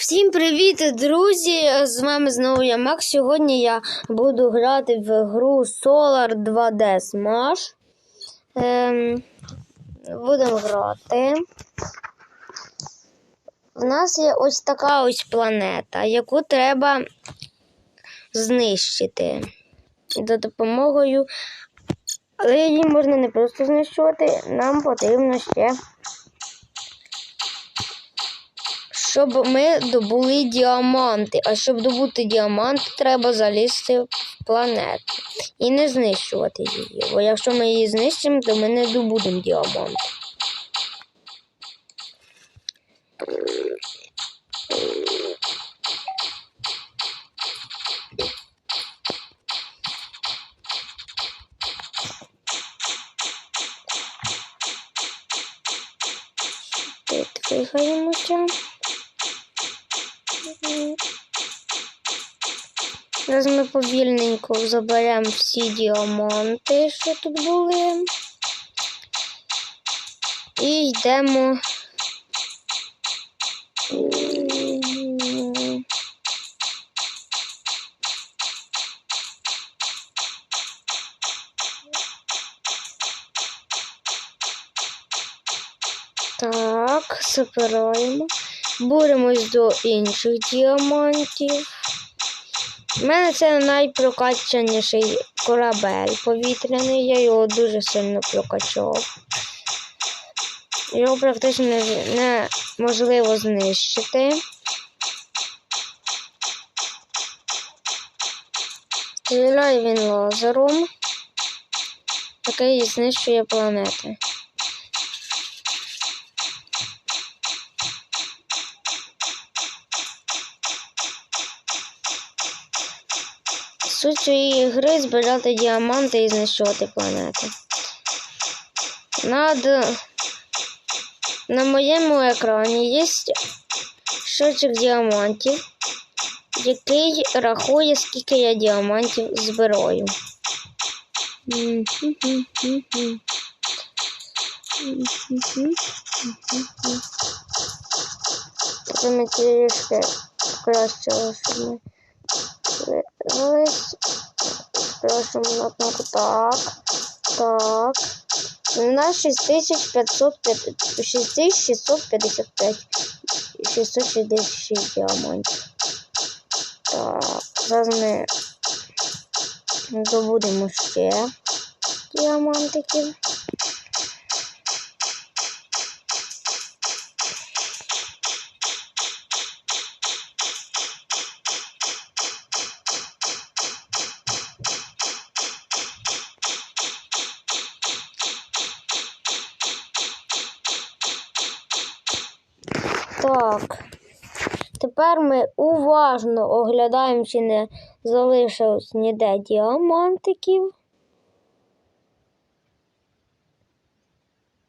Всім привіт, друзі! З вами знову я Макс. Сьогодні я буду грати в гру Solar 2D Smash. Ем, будемо грати. У нас є ось така ось планета, яку треба знищити за допомогою. Але її можна не просто знищувати, нам потрібно ще щоб ми добули діаманти. А щоб добути діаманти, треба залізти в планету і не знищувати її. Бо якщо ми її знищимо, то ми не добудемо діаманти. Двигаємося. Зараз ми повільненько заберемо всі діаманти, що тут були. І йдемо. Так, забираємо. Боремось до інших діамантів. У мене це найпрокачаніший корабель повітряний, я його дуже сильно прокачав. Його практично неможливо знищити. Стріляє він лазером, який знищує планети. Суть цієї гри збирати діаманти і знищувати планети. Над... На моєму екрані є щочок діамантів, який рахує, скільки я діамантів збираю. Це ми трішки покращили, щоб ми Спрашиваем на кнопку так, так. На 6555, 6655, 666 діамантів. Так, зараз ми добудемо ще діамантиків. Так. Тепер ми уважно оглядаємо, чи не залишилось ніде діамантиків.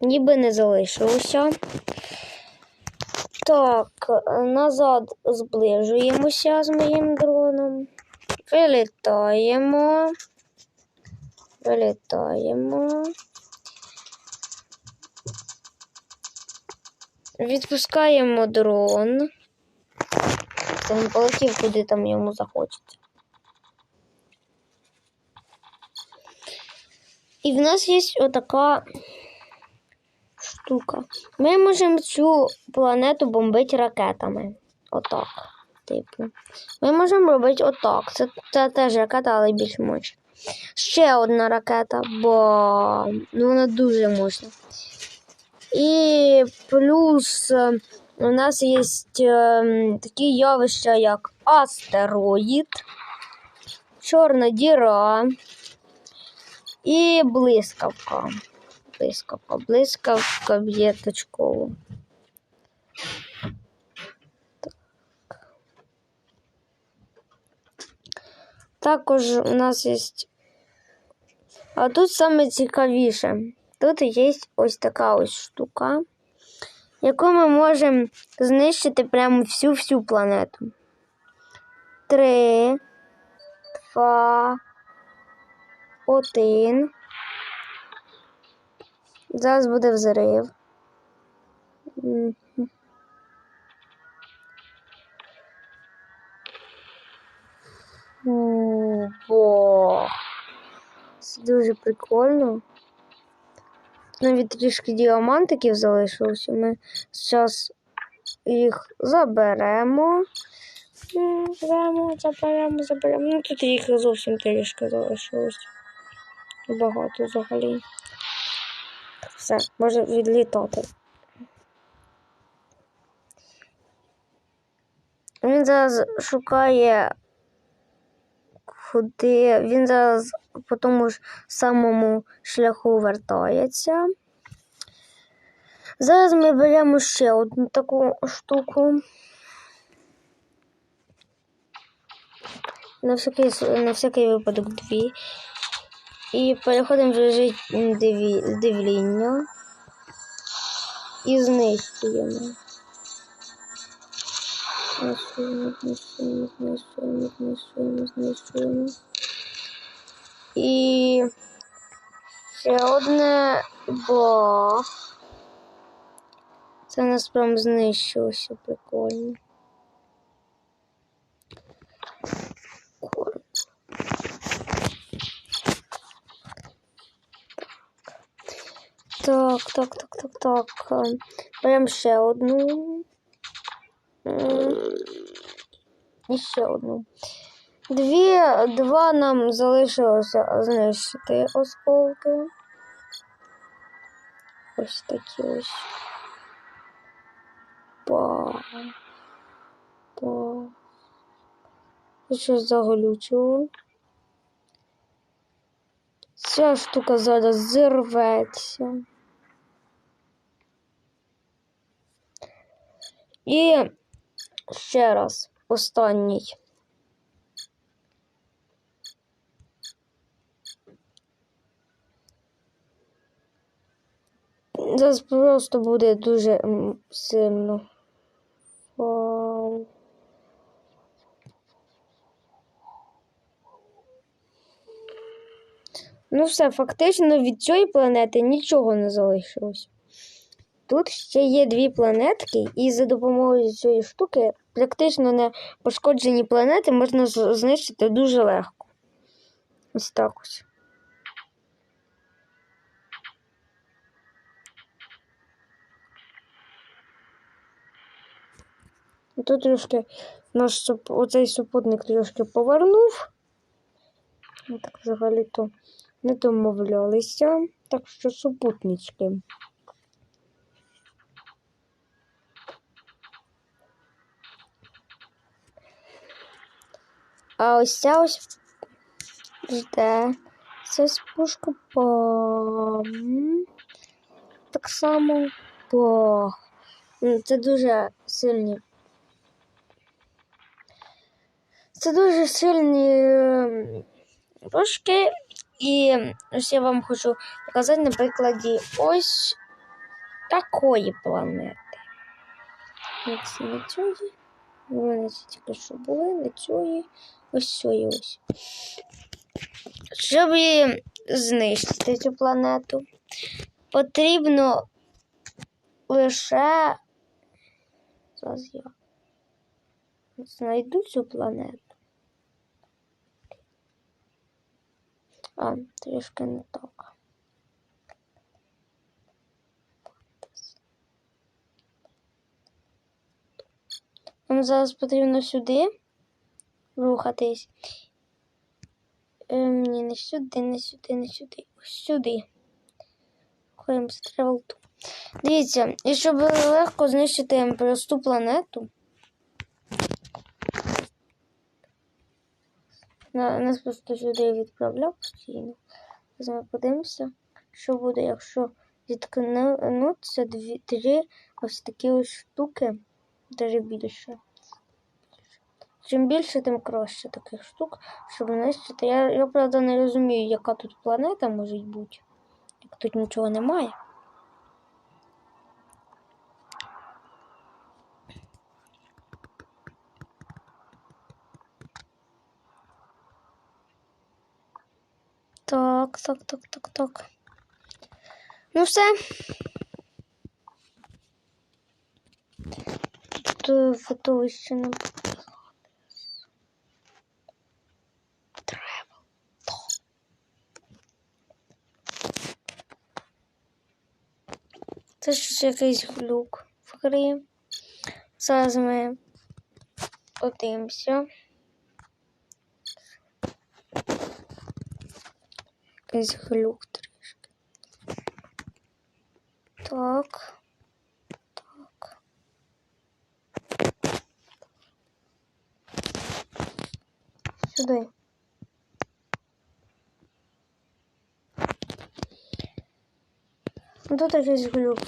Ніби не залишилося. Так, назад зближуємося з моїм дроном. Вилітаємо. Вилітаємо. Відпускаємо дрон. Він полетів, куди там йому захочеться. І в нас є отака штука. Ми можемо цю планету бомбити ракетами. Отак. Типу. Ми можемо робити отак. Це, це теж ракета, але більш мощна. Ще одна ракета, бо ну, вона дуже мощна. І плюс е, у нас є е, такі явища, як астероїд, чорна діра і блискавка. Блискавка, блискавка б'є точково. Так. Також у нас є. А тут саме цікавіше. Тут є ось така ось штука, яку ми можемо знищити прямо всю-всю планету. Три, два, один. Зараз буде взрив. Бо. Це дуже прикольно. Навіть трішки діамантиків залишилося. Ми зараз їх заберемо. Заберемо, заберемо, заберемо. Ну тут їх зовсім трішки залишилось. Багато взагалі. Все, може відлітати. Він зараз шукає, куди. Він зараз по тому ж самому шляху вертається. Зараз ми беремо ще одну таку штуку. На всякий, на всякий випадок дві. І переходимо в режим дивління. І знищуємо. Знищуємо, знищуємо, знищуємо, знищуємо, знищуємо. І ще одне бо. Це нас прям знищилося прикольно. Так, так, так, так, так. Ем, Беремо ще одну. І ще одну. Дві, два нам залишилося знищити осколки. Ось такі ось. Па. Па. Щось заглючило. Ця штука зараз зірветься. І ще раз останній. Зараз просто буде дуже сильно. Ну, все, фактично від цієї планети нічого не залишилось. Тут ще є дві планетки, і за допомогою цієї штуки практично не пошкоджені планети можна знищити дуже легко. Ось так ось. Тут трошки наш оцей супутник трошки повернув. Так взагалі-то не домовлялися. Так що супутнички. А ось ця ось жде. Це ось пушка бам. Так само бах. М, Це дуже сильні. Це дуже сильні пушки. І ось я вам хочу показати на прикладі ось такої планети. Ось на цьої. Вони тільки що були на цьої. Ось цієї ось. Щоб знищити цю планету, потрібно лише. Зараз я знайду цю планету. А, трішки не так. Нам зараз потрібно сюди рухатись. Ем, ні, не сюди, не сюди, не сюди. Ось сюди. Ходимо з тревелту. Дивіться, і щоб легко знищити просту планету. На, нас просто сюди відправляв постійно. Зараз ми подивимося, що буде, якщо зіткнуться дві, три ось такі ось штуки, навіть більше. Чим більше, тим краще таких штук, щоб знищити. Я, я правда не розумію, яка тут планета може бути. Як тут нічого немає. Так, так, так, так, так. Ну все. Тут е, фотовище не Це щось якийсь глюк в грі. Зараз ми подивимося. Якийсь глюк трішки. Так. Так. Сюди. Тут якийсь глюк.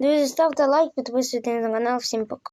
Друзі, ставте лайк, підписуйтесь на канал. Всім пока.